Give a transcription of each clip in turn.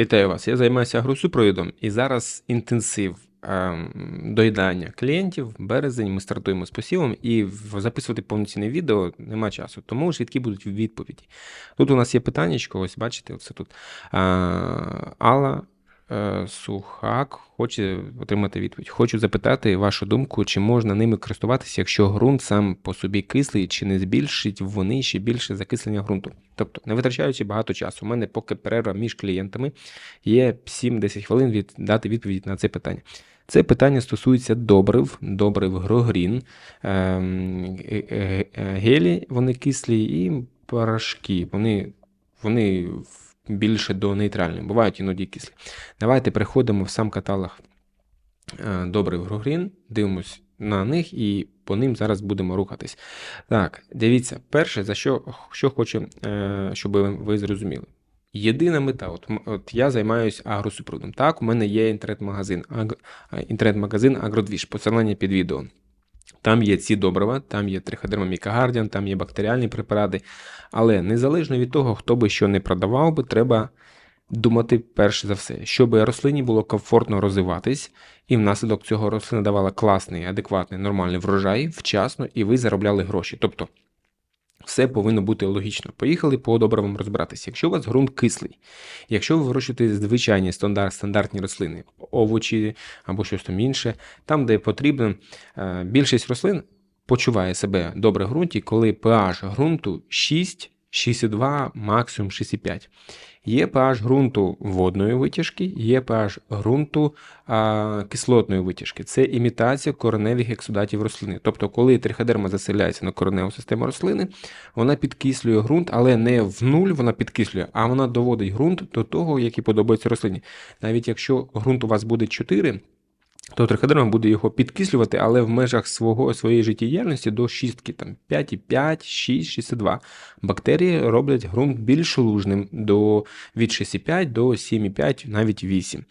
Вітаю вас. Я займаюся агросупровідом і зараз інтенсив ем, доїдання клієнтів. Березень ми стартуємо з посівом і в- записувати повноцінне відео нема часу, тому швидкі будуть відповіді. Тут у нас є питання, ось бачите, оце тут. А, Алла е, Сухак хоче отримати відповідь. Хочу запитати вашу думку, чи можна ними користуватися, якщо ґрунт сам по собі кислий, чи не збільшить вони ще більше закислення ґрунту? Тобто, не витрачаючи багато часу, у мене поки перерва між клієнтами є 7-10 хвилин від дати відповідь на це питання. Це питання стосується добрив, добрив Грогрін, ем, е- е- е- гелі, вони кислі, і порошки. Вони, вони більше до нейтральних, бувають іноді кислі. Давайте переходимо в сам каталог е, добрив Грогрін, дивимось на них і по ним зараз будемо рухатись. Так, дивіться, перше, за що, що хочу, е, щоб ви- зрозуміли. Єдина мета, от, от я займаюся агросупроводом. Так, у мене є інтернет-магазин, аг, інтернет-магазин Агродвіж, посилання під відео. Там є ці добрива, там є триходерма мікагардіан, там є бактеріальні препарати. Але незалежно від того, хто би що не продавав би, треба думати перш за все, щоб рослині було комфортно розвиватись, і внаслідок цього рослина давала класний, адекватний, нормальний врожай вчасно, і ви заробляли гроші. Тобто все повинно бути логічно. Поїхали по добривам розбиратися. Якщо у вас ґрунт кислий, якщо ви вирощуєте звичайні стандарт, стандартні рослини, овочі або щось там інше, там, де потрібно, е, більшість рослин почуває себе добре в ґрунті, коли pH ґрунту 6, 6,2, максимум 6,5. Є pH ґрунту водної витяжки, є pH ґрунту а, кислотної витяжки. Це імітація кореневих ексудатів рослини. Тобто, коли триходерма заселяється на кореневу систему рослини, вона підкислює ґрунт, але не в нуль вона підкислює, а вона доводить ґрунт до того, який подобається рослині. Навіть якщо ґрунт у вас буде 4, то триходерма буде його підкислювати, але в межах свого, своєї життєдіяльності до шістки, там 5,5, 6, 6,2. Бактерії роблять ґрунт більш лужним до, від 6,5 до 7,5, навіть 8.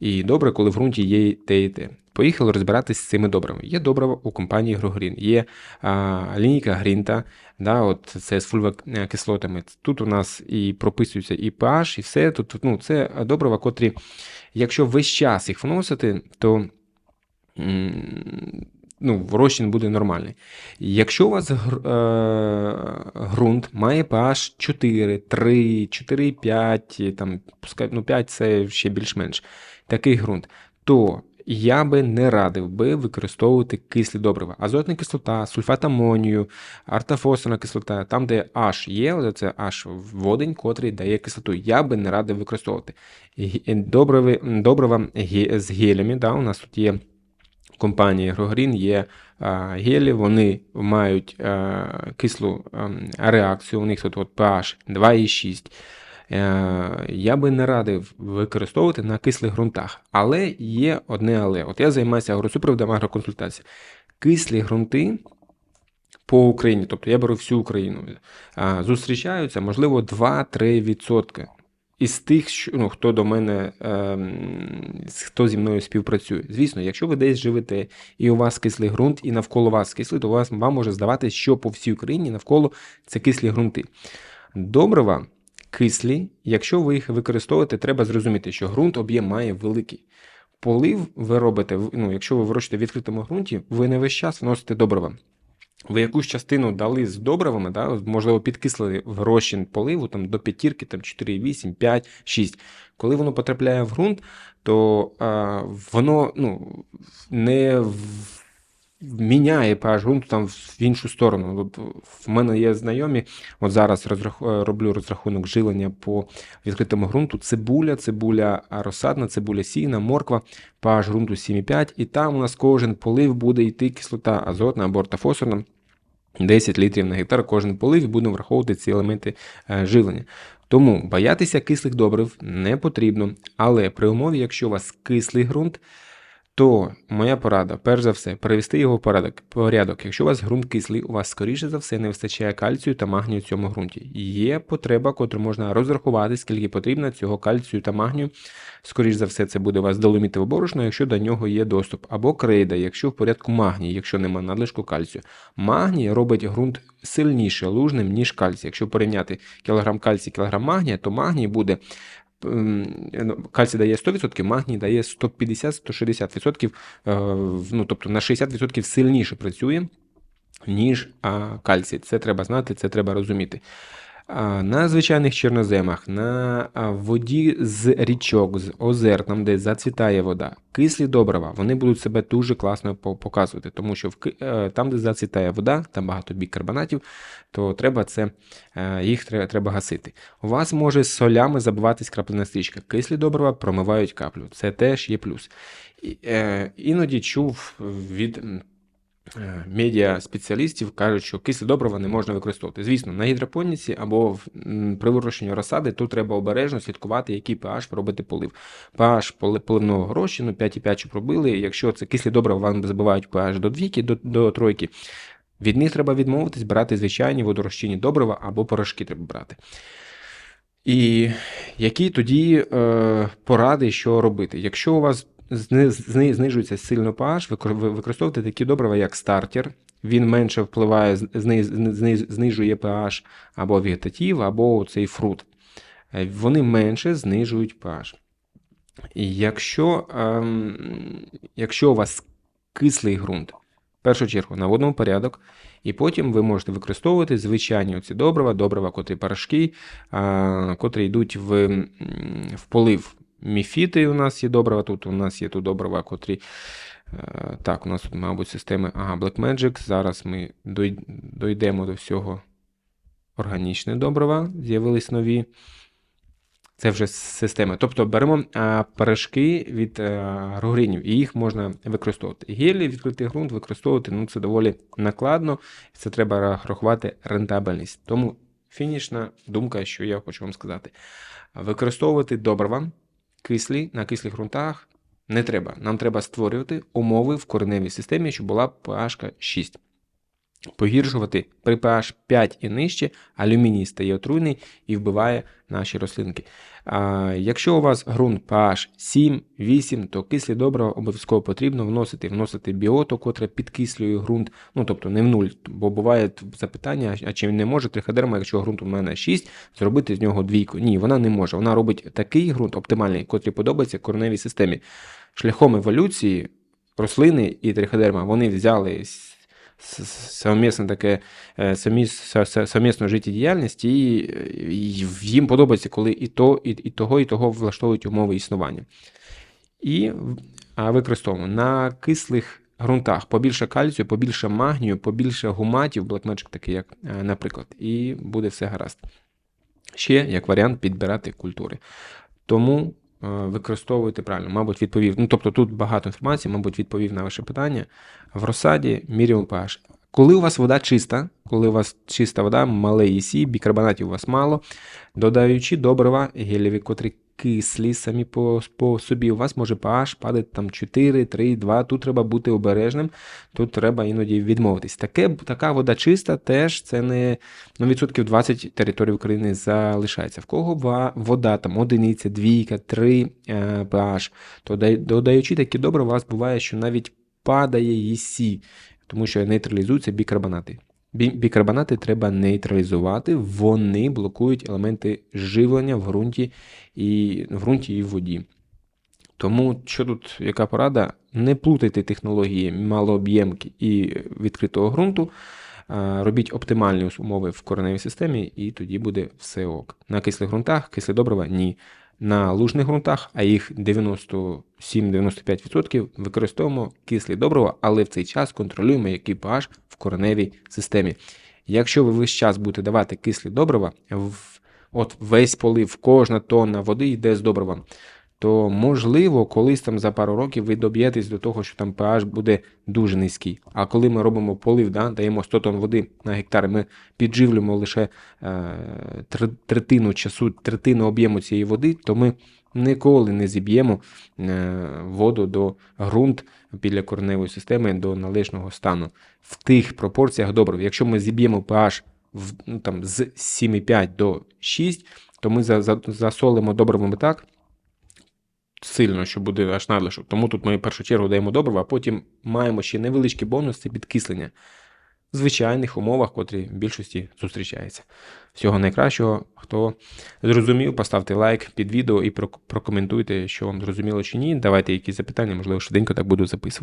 І добре, коли в ґрунті є те і те. Поїхали розбиратись з цими добрами. Є добрива у компанії Грогрін, є а, лінійка Грінта, да, от це з фульвокислотами. Тут у нас і прописується і pH, і все. Тут ну, це добрива, котрі, якщо весь час їх вносити, то ну, розчин буде нормальний. Якщо у вас е, ґрунт має pH 4, 3, 4,5, там, пускай, ну 5 це ще більш-менш такий ґрунт, то я би не радив би використовувати кислі добрива. Азотна кислота, сульфат амонію, артофосфорна кислота, там, де H є, це H водень, котрий дає кислоту. Я би не радив використовувати. Добриви, добрива з гелями, да, у нас тут є компанії Грогрін є гелі, вони мають кислу реакцію, у них тут от pH 2,6. Е, Я би не радив використовувати на кислих ґрунтах. Але є одне але. От я займаюся агросупроводом агроконсультації. Кислі ґрунти по Україні, тобто я беру всю Україну, зустрічаються, можливо, 2-3% із тих, що, ну, хто до мене, з- хто зі мною співпрацює. Звісно, якщо ви десь живете і у вас кислий ґрунт, і навколо вас кислий, то вас, вам може здаватися, що по всій Україні навколо це кислі ґрунти. Добрива кислі, якщо ви їх використовуєте, треба зрозуміти, що ґрунт об'єм має великий. Полив ви робите, ну, якщо ви вирощуєте в відкритому ґрунті, ви не весь час вносите добрива. Ви якусь частину дали з добривами, да, можливо, підкислили в розчин поливу там, до п'ятірки, там 4,8, 5, 6. Коли воно потрапляє в ґрунт, то а, воно ну, не міняє pH ґрунту там в іншу сторону. От в мене є знайомі, от зараз розрах... е, роблю розрахунок жилення по відкритому ґрунту. Цибуля, цибуля розсадна, цибуля сіна, морква, pH ґрунту 7,5, і там у нас кожен полив буде йти кислота азотна або ортофосфорна. 10 літрів на гектар кожен полив і будемо враховувати ці елементи е, живлення. Тому боятися кислих добрив не потрібно, але при умові, якщо у вас кислий ґрунт, то моя порада, перш за все, перевести його в порядок. порядок. Якщо у вас ґрунт кислий, у вас, скоріше за все, не вистачає кальцію та магнію в цьому ґрунті. Є потреба, котру можна розрахувати, скільки потрібно цього кальцію та магнію. Скоріше за все, це буде у вас доломітове борошно, якщо до нього є доступ, або крейда, якщо в порядку магній, якщо нема надлишку кальцію. Магній робить ґрунт сильніше лужним, ніж кальцій. Якщо порівняти кілограм кальцію, кілограм магнія, то магній буде кальцій дає 100%, магній дає 150-160%, е, ну, тобто на 60% сильніше працює, ніж кальцій. Це треба знати, це треба розуміти. На звичайних чорноземах, на воді з річок, з озер, там, де зацвітає вода, кислі добрива, вони будуть себе дуже класно показувати, тому що е, там, де зацвітає вода, там багато бікарбонатів, то треба це, е, їх треба, гасити. У вас може з солями забиватись крапельна стрічка. Кислі добрива промивають каплю. Це теж є плюс. Е, іноді чув від медіа-спеціалістів кажуть, що кислі добрива не можна використовувати. Звісно, на гідропоніці або при вирощенні розсади тут треба обережно слідкувати, який pH робити полив. pH поли- поливного розчину 5,5 щоб робили. Якщо це кислі добрива вам забивають pH до двійки, до, до тройки, від них треба відмовитись, брати звичайні водорозчинні добрива або порошки треба брати. І які тоді е, поради, що робити? Якщо у вас знижується сильно pH, викор- ви використовуйте такі добрива, як стартер. Він менше впливає, зни- зни- зни- знижує pH або вегетатив, або цей фрут. Е, Вони менше знижують pH. І якщо, ем, якщо у вас кислий ґрунт, в першу чергу на водному порядок, і потім ви можете використовувати звичайні оці добрива, добрива, котрі порошки, а, котрі йдуть в, в полив. Міфіти у нас є добрива, тут у нас є тут добрива, котрі. е, Так, у нас тут, мабуть, системи. Ага, Blackmagic. Зараз ми дой- дойдемо до всього. Органічне добрива, з'явились нові. Це вже системи. Тобто беремо а, порошки від а, рогринів, і їх можна використовувати. Гелі, відкритий ґрунт використовувати ну, це доволі накладно, це треба рахувати рентабельність. Тому фінішна думка, що я хочу вам сказати: використовувати добрива кислі на кислих ґрунтах не треба. Нам треба створювати умови в кореневій системі, щоб була pH 6. Погіршувати при pH 5 і нижче, алюміній стає отруйний і вбиває наші рослинки. А, якщо у вас ґрунт pH 7-8, то кислі добрива обов'язково потрібно вносити, вносити біоту, котре підкислює ґрунт, ну тобто не в нуль, бо буває запитання, а чи не може триходерма, якщо ґрунт у мене 6, зробити з нього двійку. Ні, вона не може. Вона робить такий ґрунт оптимальний, котрий подобається кореневій системі. Шляхом еволюції рослини і триходерма вони взяли совмісне таке совмісну життєдіяльність, і, їм подобається, коли і, то, і, і того, і того влаштовують умови існування. І використовуємо на кислих ґрунтах побільше кальцію, побільше магнію, побільше гуматів, Blackmagic такий, як, е, наприклад, і буде все гаразд. Ще як варіант підбирати культури. Тому е, використовуйте правильно, мабуть, відповів. Ну, тобто тут багато інформації, мабуть, відповів на ваше питання. В розсаді міряємо pH. Коли у вас вода чиста, коли у вас чиста вода, мале ЄСі, бікарбонатів у вас мало, додаючи добрива гелєві, котрі кислі самі по, по собі, у вас може pH падати там 4, 3, 2. Тут треба бути обережним, тут треба іноді відмовитись. Таке, така вода чиста теж це не ну, відсотків 20 території України залишається. В кого вода там одиниця, двійка, 3 е, pH, то додаючи такі добре, у вас буває, що навіть падає ЄСі, тому що нейтралізуються бікарбонати. Бі- Бікарбонати треба нейтралізувати, вони блокують елементи живлення в ґрунті і, в ґрунті і в воді. Тому, що тут, яка порада? Не плутайте технології малооб'ємки і відкритого ґрунту. Робіть оптимальні умови в кореневій системі, і тоді буде все ок. На кислих ґрунтах кисле добрива ні. На лужних ґрунтах, а їх 97-95% використовуємо кислі добрива, але в цей час контролюємо, який pH в кореневій системі. Якщо ви весь час будете давати кислі добрива, от весь полив, кожна тонна води йде з добривом, то можливо, колись там за пару років ви доб'єтесь до того, що там pH буде дуже низький. А коли ми робимо полив, да, даємо 100 тонн води на гектар, ми підживлюємо лише е, третину часу, третину об'єму цієї води, то ми ніколи не зіб'ємо е, воду до ґрунт біля кореневої системи до належного стану. В тих пропорціях добрив. Якщо ми зіб'ємо pH в, ну, там, з 7,5 до 6, то ми за, за, засолимо добривами так сильно, що буде аж надлишок. Тому тут ми в першу чергу даємо добриво, а потім маємо ще невеличкий бонус це підкислення. звичайних умовах, котрі в більшості зустрічаються. Всього найкращого. Хто зрозумів, поставте лайк під відео і прок- прокоментуйте, що вам зрозуміло чи ні. Давайте якісь запитання, можливо, швиденько так буду записувати.